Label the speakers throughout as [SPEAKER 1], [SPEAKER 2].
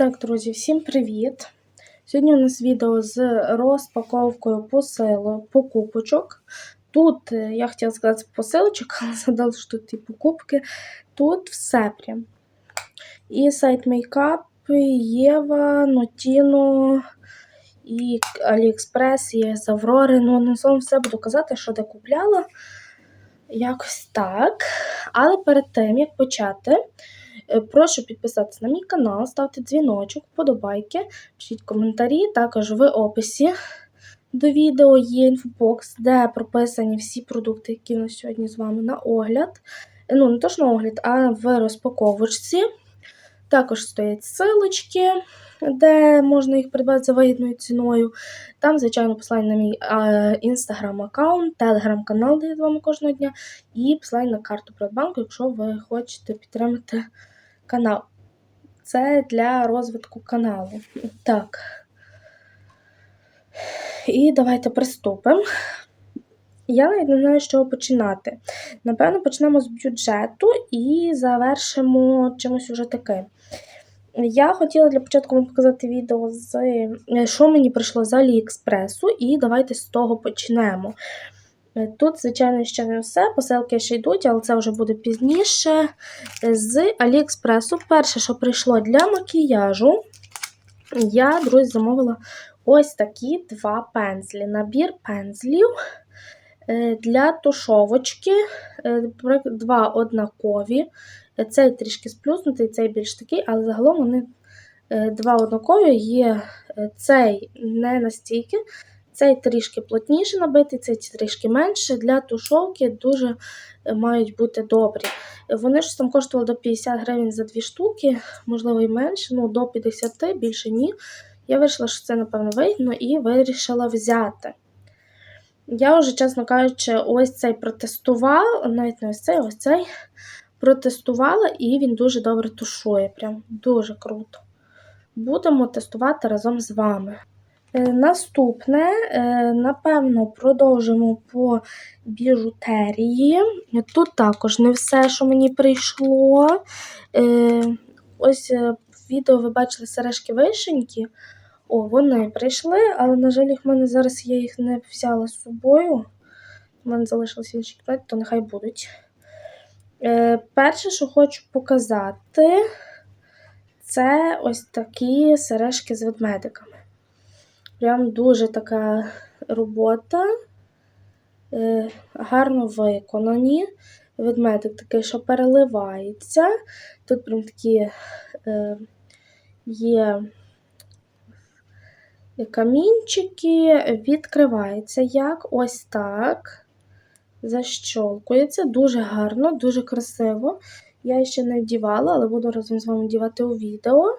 [SPEAKER 1] Так, друзі, всім привіт! Сьогодні у нас відео з розпаковкою посилок, покупочок. Тут, е, я хотіла сказати посилочок, але згадала, що тут і покупки. Тут все прям. І сайт Мейкап, Єва, Нотіно, і Аліекспрес, і з Ну, на словом, все буду казати, що де купляла. Якось так. Але перед тим, як почати. Е, прошу підписатися на мій канал, ставте дзвіночок, вподобайки, пишіть коментарі. Також в описі до відео є інфобокс, де прописані всі продукти, які у нас сьогодні з вами на огляд. Е, ну, не то що на огляд, а в розпаковочці. Також стоять силочки, де можна їх придбати за вигідною ціною. Там, звичайно, посилання на мій інстаграм-аккаунт, телеграм-канал, де я з вами кожного дня, і посилання на карту Приватбанку, якщо ви хочете підтримати канал. Це для розвитку каналу. Так. І давайте приступимо. Я не знаю, з чого починати. Напевно, почнемо з бюджету і завершимо чимось уже таким. Я хотіла для початку вам показати відео, з що мені прийшло з Аліекспресу, і давайте з того почнемо. Е, тут, звичайно, ще не все. Посилки ще йдуть, але це вже буде пізніше. З Аліекспресу. Перше, що прийшло для макіяжу, я, друзі, замовила ось такі два пензлі. Набір пензлів е, для тушовочки. Е, два однакові. Цей трішки сплюснутий, цей більш такий, але загалом вони два однакові є цей не настільки. Цей трішки плотніше набитий, цей трішки менше. Для тушовки дуже е, мають бути добрі. Вони ж там коштували до 50 гривень за дві штуки, можливо, і менше, ну до 50, більше ні. Я вирішила, що це, напевно, вигідно, і вирішила взяти. Я вже, чесно кажучи, ось цей протестувала, навіть не ось цей, ось цей протестувала, і він дуже добре тушує. Прям дуже круто. Будемо тестувати разом з вами. Е, наступне, е, напевно, продовжимо по біжутерії. Тут також не все, що мені прийшло. Е, ось в відео ви бачили сережки вишеньки. О, вони прийшли, але, на жаль, їх в мене зараз я їх не взяла з собою. У мене залишилось інші кімнаті, то нехай будуть. Перше, що хочу показати, це ось такі сережки з ведмедиками. Прям дуже така робота, е, гарно виконані. Ведмедик такий, що переливається. Тут прям такі е, є камінчики, відкривається як ось так. Защолкується. Дуже гарно, дуже красиво. Я ще не вдівала, але буду разом з вами вдівати у відео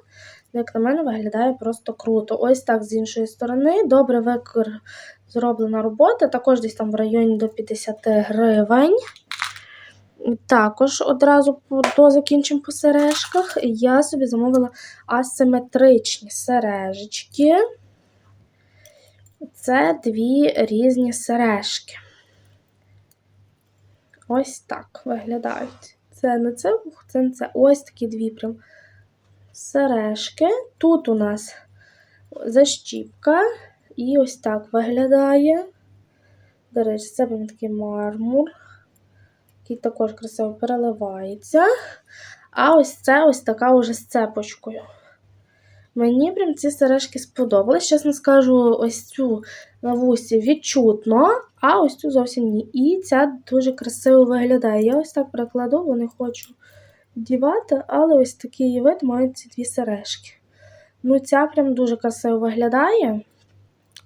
[SPEAKER 1] як на мене, виглядає просто круто. Ось так з іншої сторони. Добре викр зроблена робота, також десь там в районі до 50 гривень. Також одразу до закінчимо по сережках. Я собі замовила асиметричні сережечки. Це дві різні сережки. Ось так виглядають. Це не це, це не це. Ось такі дві прям сережки. Тут у нас защіпка. І ось так виглядає. До речі, це він такий мармур, який також красиво переливається. А ось це ось така уже з цепочкою. Мені прям ці сережки сподобались. Чесно скажу, ось цю на вусі відчутно, а ось цю зовсім ні. І ця дуже красиво виглядає. Я ось так прикладу, бо не хочу вдівати, але ось такий вид мають ці дві сережки. Ну, ця прям дуже красиво виглядає.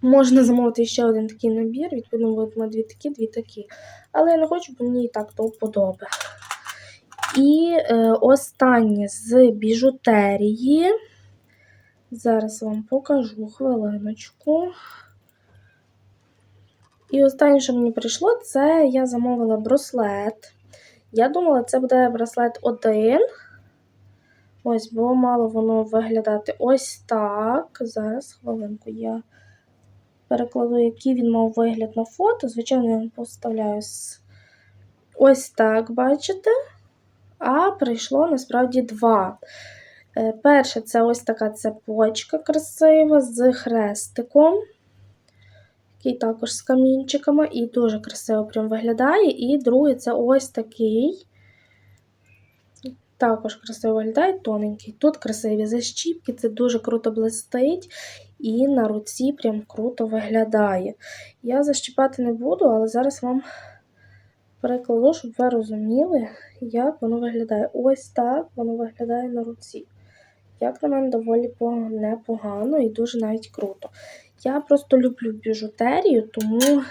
[SPEAKER 1] Можна замовити ще один такий набір, відповідно, буде дві такі, дві такі. Але я не хочу, бо мені і так до вподоби. І е, останнє з біжутерії. Зараз вам покажу хвилиночку. І останнє, що мені прийшло, це я замовила браслет. Я думала, це буде браслет один. Ось, бо мало воно виглядати ось так. Зараз, хвилинку, я перекладу, який він мав вигляд на фото. Звичайно, я поставляю ось так, бачите? А прийшло насправді два. Е, Перше, це ось така цепочка красива з хрестиком, який також з камінчиками, і дуже красиво прям виглядає. І другий це ось такий. Також красиво виглядає, тоненький. Тут красиві защіпки, це дуже круто блистить. І на руці прям круто виглядає. Я защіпати не буду, але зараз вам перекладу, щоб ви розуміли, як воно виглядає. Ось так воно виглядає на руці. Як на мене, доволі непогано і дуже навіть круто. Я просто люблю біжутерію, тому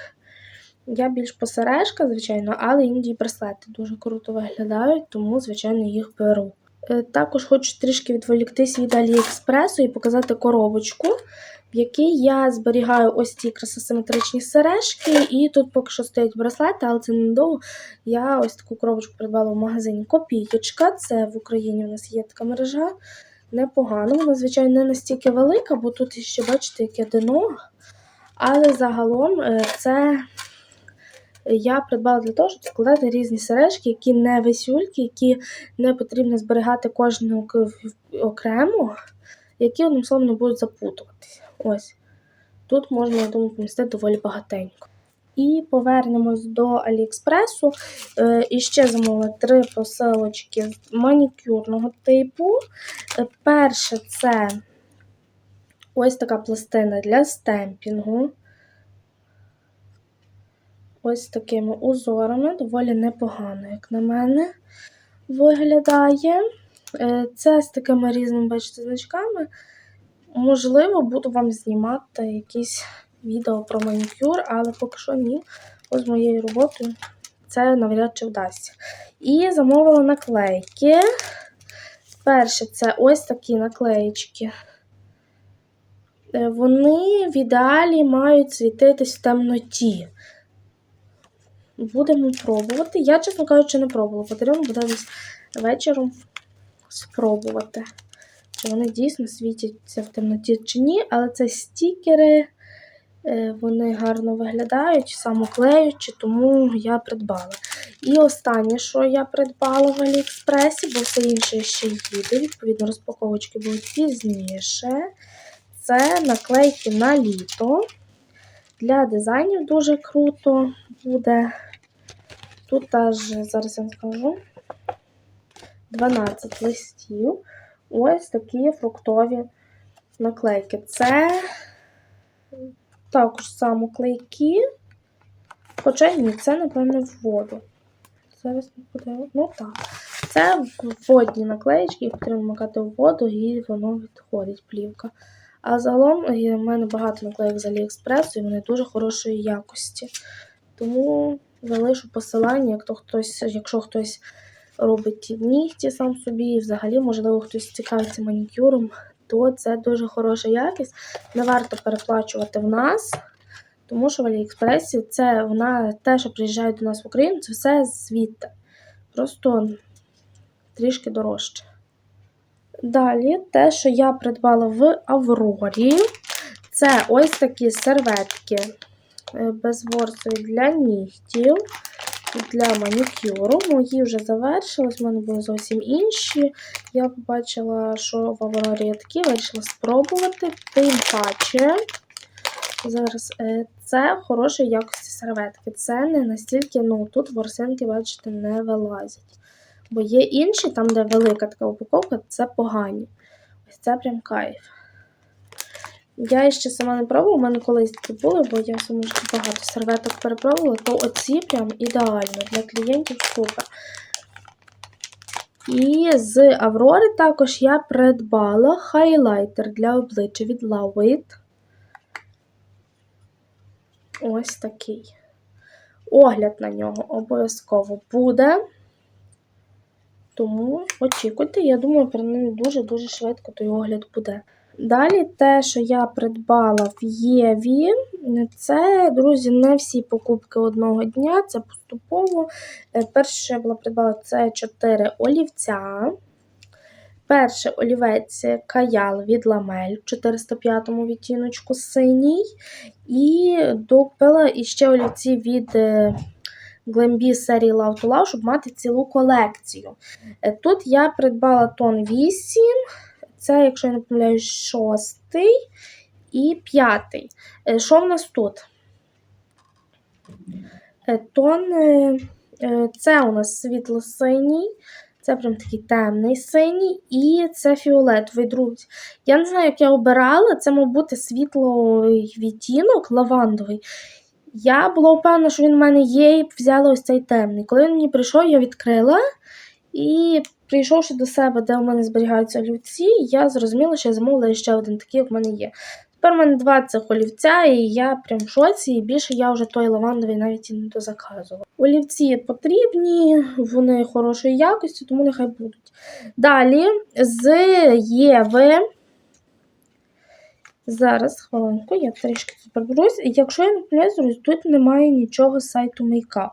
[SPEAKER 1] я більш по сережках, звичайно, але іноді браслети дуже круто виглядають, тому, звичайно, їх беру. Е, Також хочу трішки відволіктись від Аліекспресу і показати коробочку, в якій я зберігаю ось ці красосиметричні сережки, і тут поки що стоять браслети, але це недовго. Я ось таку коробочку придбала в магазині Копієчка. Це в Україні у нас є така мережа. Непогано, вона, звичайно, не настільки велика, бо тут ще, бачите, яке дно. Але загалом е, це я придбала для того, щоб складати різні сережки, які не висюльки, які не потрібно зберігати кожну окремо, які одним словом не будуть запутуватися. Ось. Тут можна, я думаю, помістити доволі багатенько. І повернемось до Аліекспресу. Е, і ще замовила три посилочки манікюрного типу. Е, перше це ось така пластина для стемпінгу. Ось такими узорами, доволі непогано, як на мене, виглядає. Е, це з такими різними, бачите, значками. Можливо, буду вам знімати якісь відео про манікюр, але поки що ні. Ось з моєю роботою це навряд чи вдасться. І замовила наклейки. Перше, це ось такі наклеєчки. Е, вони в ідеалі мають світитись в темноті. Будемо пробувати. Я, чесно кажучи, не пробувала. Потрібно буде десь вечором спробувати. Чи вони дійсно світяться в темноті чи ні, але це стікери, вони гарно виглядають, самоклеючі, тому я придбала. І останнє, що я придбала в Аліекспресі, бо все інше ще їде. Відповідно, розпаковочки будуть пізніше. Це наклейки на літо. Для дизайнів дуже круто буде. Тут теж, зараз я скажу, 12 листів. Ось такі фруктові наклейки. Це також самоклейки. Хоча ні, це, напевно, в воду. Зараз не подивимо. Ну так. Це водні наклеїчки, їх потрібно макати в воду, і воно відходить плівка. А загалом в мене багато наклеїк з Аліекспресу, і вони дуже хорошої якості. Тому залишу посилання, якщо хтось, якщо хтось робить нігті сам собі, і взагалі, можливо, хтось цікавиться манікюром, то це дуже хороша якість. Не варто переплачувати в нас, тому що в Аліекспресі це вона те, що приїжджає до нас в Україну, це все звідти. Просто трішки дорожче. Далі, те, що я придбала в Аврорі, це ось такі серветки е, безворсові для нігтів, для манікюру. Мої вже завершились, в мене були зовсім інші. Я побачила, що в Аврорі є такі, вирішила спробувати. Тим паче, зараз е, це хорошої якості серветки. Це не настільки, ну, тут ворсинки, бачите, не вилазять. Бо є інші, там, де велика така упаковка, це погані. Ось це прям кайф. Я ще сама не пробувала, у мене колись таке було, бо я своєму житті багато серветок перепробувала, то оці прям ідеально для клієнтів супер. І з Аврори також я придбала хайлайтер для обличчя від Love Ось такий. Огляд на нього обов'язково буде. Тому очікуйте, я думаю, про ним дуже-дуже швидко той огляд буде. Далі те, що я придбала в Єві, це, друзі, не всі покупки одного дня, це поступово. Е, перше, що я була придбала, це 4 олівця. Перший олівець каял від ламель в 405 відтіночку синій. І докупила іще олівці від Glambi серії Love to Love, щоб мати цілу колекцію. Е, тут я придбала тон 8, це, якщо я не помиляюсь, шостий і п'ятий. Е, Що в нас тут? Е, Тон е, це у нас світло-синій, це прям такий темний синій, і це фіолетовий, друзі. Я не знаю, як я обирала, це мав бути світлий відтінок, лавандовий. Я була впевнена, що він в мене є, і взяла ось цей темний. Коли він мені прийшов, я відкрила. І прийшовши до себе, де у мене зберігаються олівці, я зрозуміла, що я замовила ще один такий, в мене є. Тепер у мене два цих олівця, і я прям в шоці, і більше я вже той лавандовий навіть і не дозаказувала. Олівці потрібні, вони хорошої якості, тому нехай будуть. Далі з Єви. Зараз, хвилинку, я трішки приберусь. Якщо я не помиляюсь, тут немає нічого з сайту Makeup.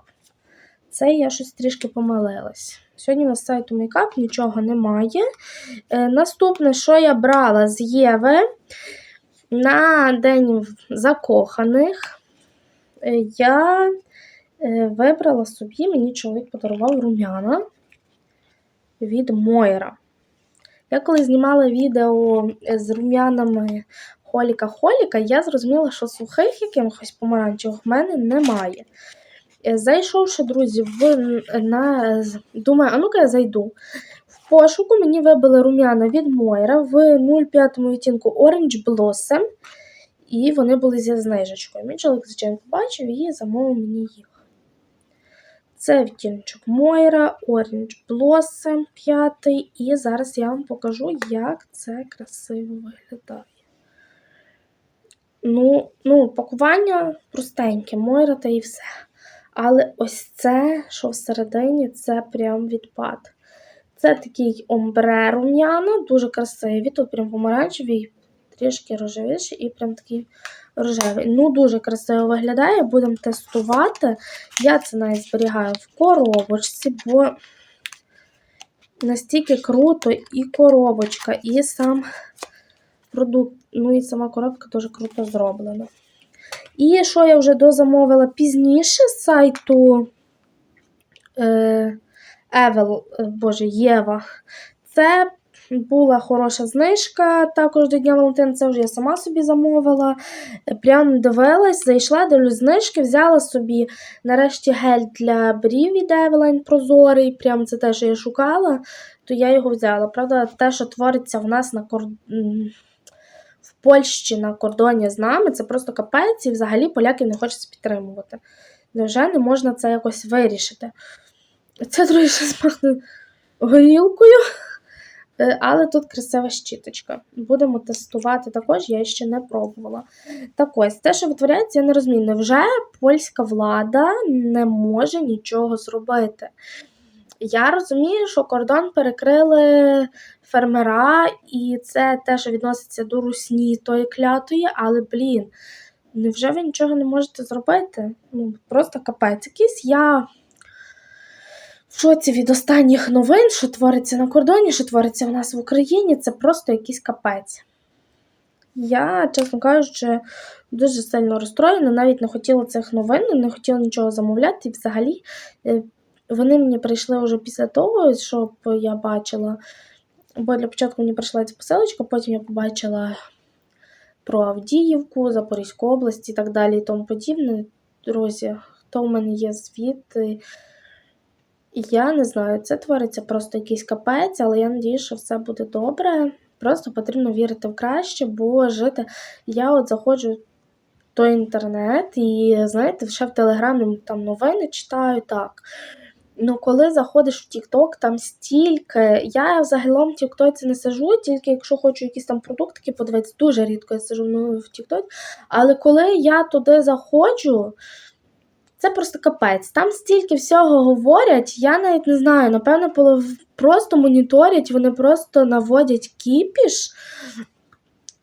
[SPEAKER 1] Це я щось трішки помилилась. Сьогодні на сайту Makeup нічого немає. Е, наступне, що я брала з Єви на День закоханих, е, я е, вибрала собі, мені чоловік подарував рум'яна від Мойра. Я коли знімала відео з рум'янами Холіка-Холіка, я зрозуміла, що сухих якихось помаранчевих в мене немає. Е, Зайшовши, друзі, в, на, думаю, а ну-ка я зайду. В пошуку мені вибили рум'яна від Мойра в 0,5 відтінку Orange Blossom. І вони були зі знижечкою. Мій чоловік, звичайно, побачив і замовив мені їх. Це відтіночок Мойра, Orange Blossom 5. І зараз я вам покажу, як це красиво виглядає. Ну, ну, пакування простеньке, Мойра та і все. Але ось це, що всередині, це прям відпад. Це такий омбре рум'яна, дуже красиві. Тут прям помаранчевий, трішки рожевіший і прям такий рожевий. Ну, дуже красиво виглядає. Будемо тестувати. Я це навіть зберігаю в коробочці, бо настільки круто і коробочка, і сам продукт, ну і сама коробка дуже круто зроблена. І що я вже дозамовила пізніше з сайту е, Евел, Боже, Єва. Це була хороша знижка також до Дня Валентина. Це вже я сама собі замовила. Прям дивилась, зайшла, дивлюсь знижки, взяла собі нарешті гель для брів від Eveline прозорий. Прям це те, що я шукала, то я його взяла. Правда, те, що твориться в нас на кордоні. Польщі на кордоні з нами це просто капець, і взагалі поляків не хочеться підтримувати. Невже не можна це якось вирішити? Це, щось пахне горілкою, Е, але тут красива щіточка. Будемо тестувати також, я ще не пробувала. Так ось, те, що витворяється, я не розумію. Невже польська влада не може нічого зробити? Я розумію, що кордон перекрили фермера, і це те, що відноситься до русні тої клятої, але, блін, невже ви нічого не можете зробити? Ну, просто капець якийсь. Я в шоці від останніх новин, що твориться на кордоні, що твориться в нас в Україні, це просто якийсь капець. Я, чесно кажучи, дуже сильно розстроєна, навіть не хотіла цих новин, не хотіла нічого замовляти. І взагалі е, вони мені прийшли вже після того, щоб я бачила. Бо для початку мені прийшла ця посилочка, потім я побачила про Авдіївку, Запорізьку область і так далі і тому подібне. Друзі, хто в мене є звідти? Я не знаю, це твориться просто якийсь капець, але я надію, що все буде добре. Просто потрібно вірити в краще, бо жити. Я от заходжу в той інтернет і, знаєте, ще в Телеграмі там новини читаю так. Ну, коли заходиш в TikTok, там стільки. Я загалом в TikTok не сижу, тільки якщо хочу якісь там продуктики подивитися, дуже рідко я сижу ну, в TikTok. Але коли я туди заходжу, це просто капець. Там стільки всього говорять, я навіть не знаю. Напевно, просто моніторять, вони просто наводять кіпіш,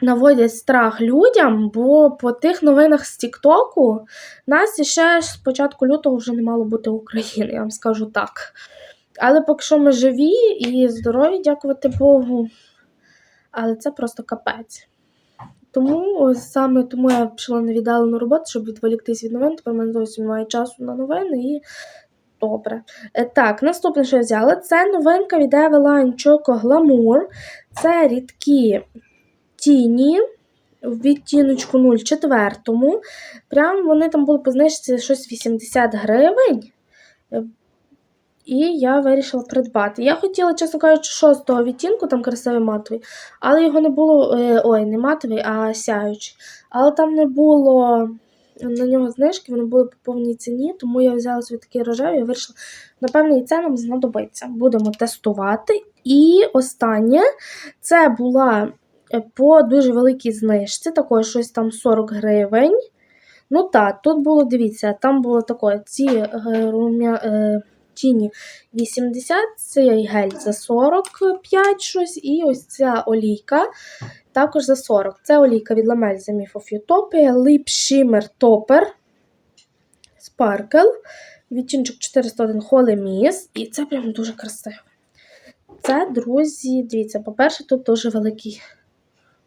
[SPEAKER 1] наводять страх людям, бо по тих новинах з Тіктоку нас іще з початку лютого вже не мало бути України, я вам скажу так. Але поки що ми живі і здорові, дякувати Богу. Але це просто капець. Тому саме тому я пішла на віддалену роботу, щоб відволіктись від новин. Тепер мене зовсім немає часу на новини. І Добре. Е, Так, наступне, що я взяла, це новинка від Eveline Choco Glamour. Це рідкі тіні в відтіночку 04. Прям вони там були по знижці щось 80 гривень. І я вирішила придбати. Я хотіла, чесно кажучи, шостого відтінку, там красивий матовий, але його не було. е, Ой, не матовий, а сяючий. Але там не було на нього знижки, вони були по повній ціні, тому я взяла собі такий рожевий і вирішила, напевно, і це нам знадобиться. Будемо тестувати. І останнє це була по дуже великій знижці, також щось там 40 гривень. Ну так, тут було, дивіться, там було таке, ці е, рум'я, е, тіні 80, цей гель за 45 щось, і ось ця олійка також за 40. Це олійка від Lamel The Myth of Utopia, Lip Shimmer Topper, Sparkle, відтінчик 401 Holy Mist, і це прям дуже красиво. Це, друзі, дивіться, по-перше, тут дуже великий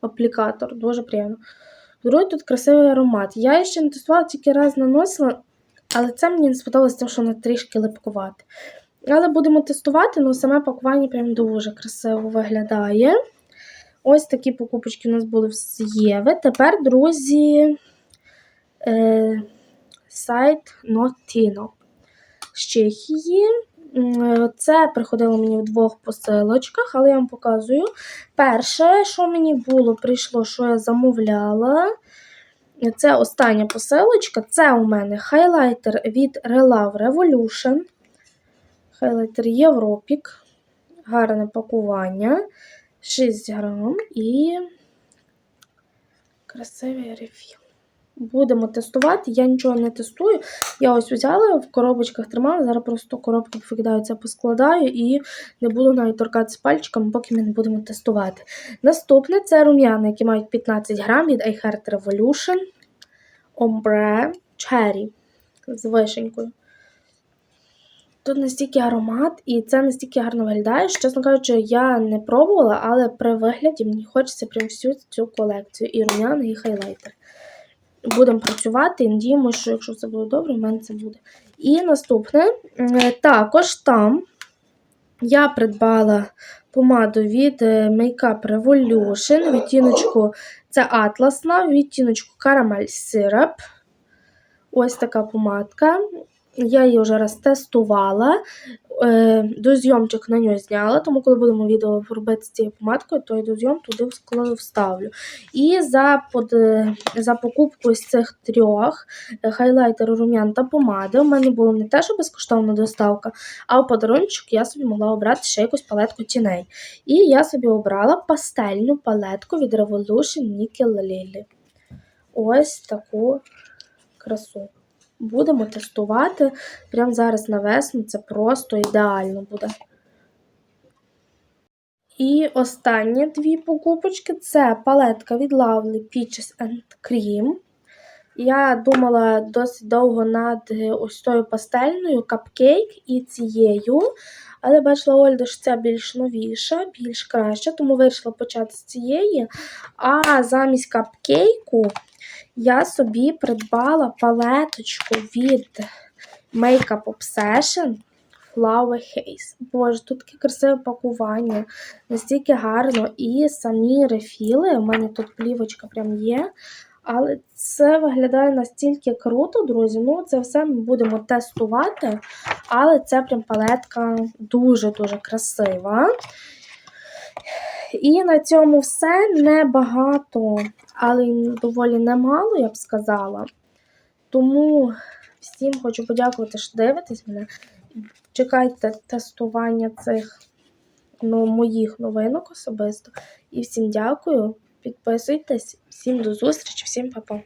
[SPEAKER 1] аплікатор, дуже приємно. Другий тут красивий аромат. Я ще не тестувала, тільки раз наносила, але це мені не сподобалося, тому що вона трішки липкувати. Але будемо тестувати, ну саме пакування прям дуже красиво виглядає. Ось такі покупочки у нас були в Єви. Тепер, друзі, е, сайт Notino з Чехії. М, Це приходило мені в двох посилочках, але я вам показую. Перше, що мені було, прийшло, що я замовляла. Це остання посилочка. Це у мене хайлайтер від Relove Revolution. Хайлайтер Європік. Гарне пакування. 6 грам і красивий рефіл. Будемо тестувати. Я нічого не тестую. Я ось взяла, в коробочках тримала. Зараз просто коробки викидаються, поскладаю і не буду навіть торкатися пальчиками, поки ми не будемо тестувати. Наступне це рум'яна, які мають 15 грам від iHeart Revolution Ombre Cherry з вишенькою. Тут настільки аромат, і це настільки гарно виглядає. Чесно кажучи, я не пробувала, але при вигляді мені хочеться прям всю цю колекцію. І рум'яна, і хайлайтер. Будемо працювати і надіємося, що якщо все буде добре, в мене це буде. І наступне, е, також там я придбала помаду від е, Makeup Revolution, відтіночку це атласна, відтіночку Caramel Syrup. Ось така помадка. Я її вже раз тестувала, дозйомчик на нього зняла, тому коли будемо відео робити з цією помадкою, то я дозйом туди вставлю. І за под, е, за покупку з цих трьох е, хайлайтеру, рум'ян та помади, у мене було не те, що безкоштовна доставка, а в подарунчик я собі могла обрати ще якусь палетку тіней. І я собі обрала пастельну палетку від Revolution Nickel Lily. Ось таку красу. Будемо тестувати. Прямо зараз на весну це просто ідеально буде. І останні дві покупочки це палетка від Lovely Peaches and Cream. Я думала досить довго над ось тою пастельною капкейк і цією. Але бачила Ольда, що ця більш новіша, більш краща, тому вирішила почати з цієї. А замість капкейку я собі придбала палеточку від Makeup Obsession Flower Haze. Боже, тут таке красиве пакування, настільки гарно. І самі рефіли, у мене тут плівочка прям є. Але це виглядає настільки круто, друзі. Ну, це все ми будемо тестувати. Але це прям палетка дуже-дуже красива. І на цьому все небагато, але доволі немало, я б сказала. Тому всім хочу подякувати, що дивитесь мене. Чекайте тестування цих ну, моїх новинок особисто. І всім дякую. Підписуйтесь, всім до зустрічі, всім па-па.